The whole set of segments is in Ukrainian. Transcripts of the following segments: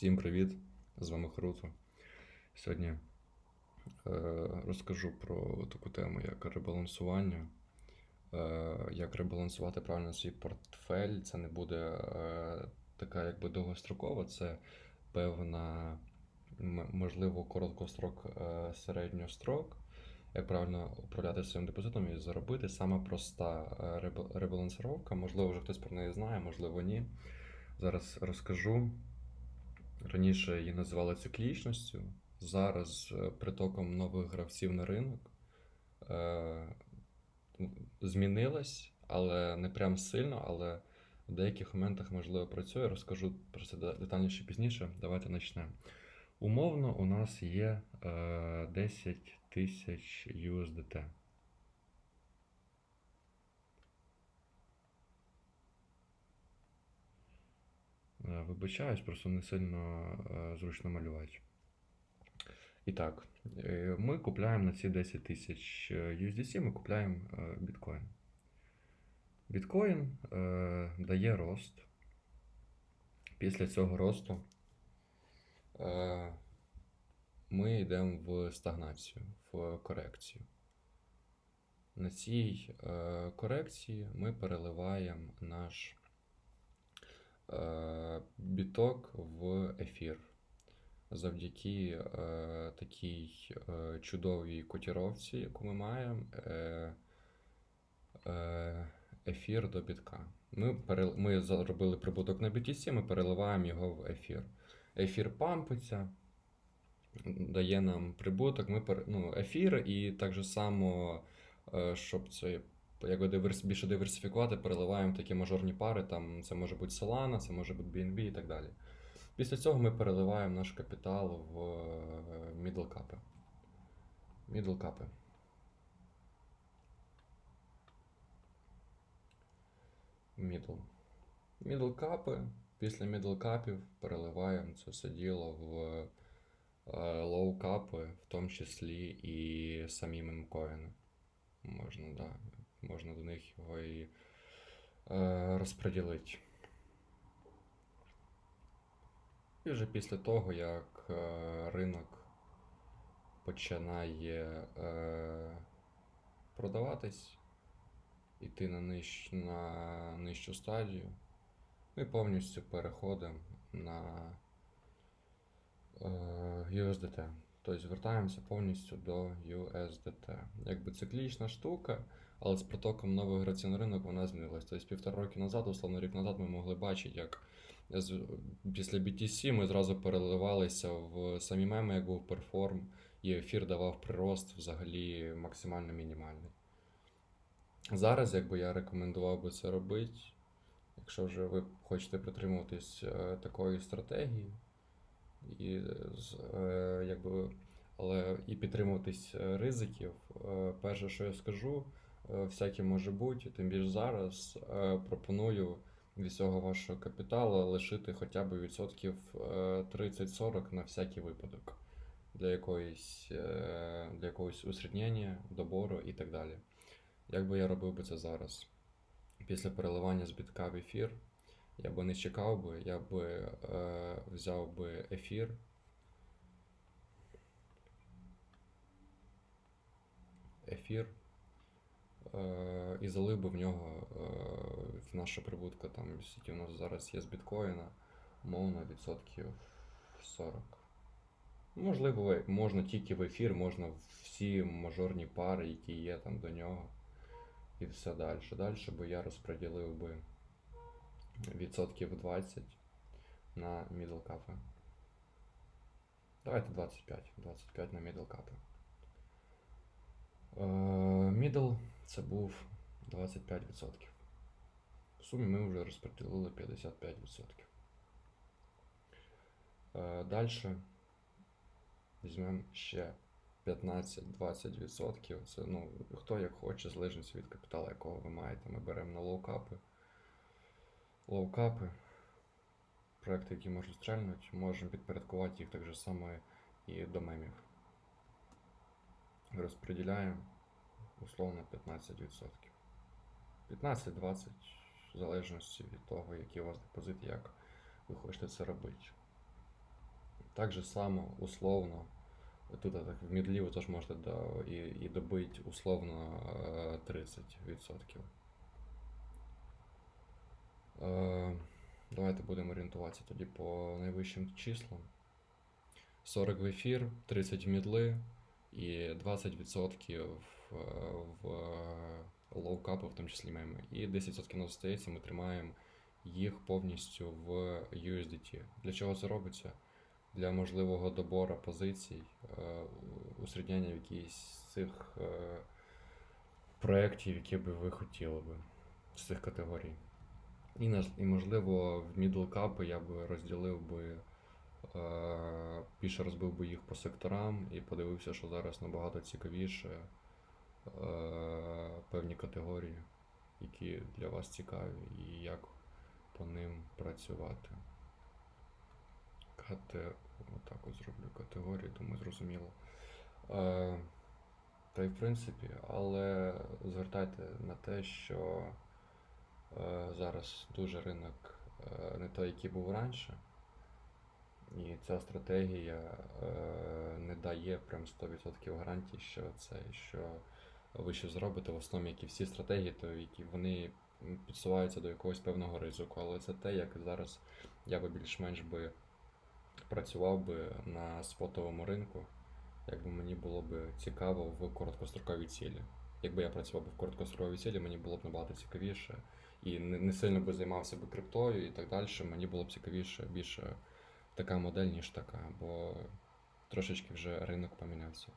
Всім привіт! З вами Хруто. Сьогодні е, розкажу про таку тему, як ребалансування. Е, як ребалансувати правильно свій портфель. Це не буде е, така якби довгострокова, це певна, можливо, короткострок, е, середньострок. Як правильно управляти своїм депозитом і заробити. Сама проста е, ребалансировка. Можливо, вже хтось про неї знає, можливо, ні. Зараз розкажу. Раніше її називали циклічністю, зараз е, притоком нових гравців на ринок е, змінилась, але не прям сильно, але в деяких моментах можливо працює. Розкажу про це де- детальніше пізніше. Давайте почнемо. Умовно, у нас є е, 10 тисяч USDT. Вибачаюсь, просто не сильно е, зручно малювати. І так, е, ми купляємо на ці 10 тисяч е, USDC, ми купляємо е, біткоін. Біткоін е, дає рост. Після цього росту е, ми йдемо в стагнацію, в корекцію. На цій е, корекції ми переливаємо наш е, біток в ефір. Завдяки е, такій е, чудовій котіровці, яку ми маємо, е, е, ефір до бітка. Ми, перел... ми заробили прибуток на BTC, ми переливаємо його в ефір. Ефір пампиться, дає нам прибуток, ми пер... ну, ефір, і так само, е, щоб це якби диверс... більше диверсифікувати, переливаємо такі мажорні пари. Там це може бути Solana, це може бути BNB і так далі. Після цього ми переливаємо наш капітал в е, мідлкапи. Мідлкапи. Мідл. Мідлкапи. Після мідлкапів переливаємо це все діло в е, лоукапи, в тому числі і самі мемкоїни. Можна, да, можна до них його і е, розподілити. І вже після того, як е, ринок починає е, продаватись, іти на, ниж, на нижчу стадію, ми повністю переходимо на е, USDT. Тобто звертаємося повністю до USDT. Якби циклічна штука, але з притоком нових гравців на ринок вона змінилась. Тобто півтора роки назад, условно рік назад, ми могли бачити, як після BTC ми зразу переливалися в самі меми, як був перформ, і ефір давав прирост взагалі максимально мінімальний. Зараз, якби я рекомендував би це робити, якщо вже ви хочете притримуватись е, такої стратегії, і, е, якби, але і підтримуватись е, ризиків, е, перше, що я скажу, е, всяке може бути, тим більше зараз пропоную від цього вашого капіталу лишити хоча б відсотків е, 30-40 на всякий випадок для якоїсь, для якогось усереднення, добору і так далі. Як би я робив би це зараз? Після переливання з бітка в ефір, я би не чекав би, я би е, взяв би ефір. Ефір. Е, і залив би в нього е, в наша прибутка, там, скільки у нас зараз є з біткоїна, мовно відсотків 40. Можливо, можна тільки в ефір, можна всі мажорні пари, які є там до нього. І все далі. Далі би я розподілив би відсотків 20 на middle капи. Давайте 25. 25 на middle капи. Е, Middle це був 25%. В сумі ми вже розподілили 55%. Е, Далі візьмемо ще 15-20%. Це ну, хто як хоче, в залежності від капіталу, якого ви маєте. Ми беремо на лоукапи. Лоукапи. Проекти, які можуть стрельнути, можемо підпорядкувати їх так же само і до мемів. Розподіляємо условно 15%. 15-20% в залежності від того, який у вас депозит, як ви хочете це робити. Так же само, условно, тут так в мідлі ви теж можете до, і, і добити условно е, 30%. Е, Давайте будемо орієнтуватися тоді по найвищим числам. 40 в ефір, 30 в мідли і 20% в, в лоукапи, в тому числі меми. І 10% нас остається, ми тримаємо їх повністю в USDT. Для чого це робиться? Для можливого добору позицій, е, усередняння в якійсь з цих е, проєктів, які би ви хотіли би з цих категорій. І, можливо, в middle капи я би розділив би, е, більше розбив би їх по секторам і подивився, що зараз набагато цікавіше е, певні категорії, які для вас цікаві, і як по ним працювати. Кате... Отак от зроблю категорії, думаю, зрозуміло. Е, та й в принципі, але звертайте на те, що е, зараз дуже ринок е, не той, який був раніше. І ця стратегія е, не дає прям 100% гарантій, що це, що ви ще зробите в основному, як і всі стратегії, то які вони підсуваються до якогось певного ризику. Але це те, як зараз я би більш-менш би працював би на спотовому ринку, якби мені було б цікаво в короткостроковій цілі. Якби я працював в короткостроковій цілі, мені було б набагато цікавіше. І не сильно би займався би криптою і так далі. Мені було б цікавіше більше така модель, ніж така, бо трошечки вже ринок помінявся.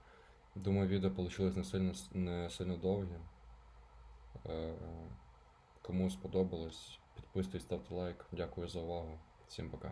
Думаю, відео вийшло не сильно, не сильно довге. Кому сподобалось, підписуйтесь, ставте лайк. Дякую за увагу. Всім пока.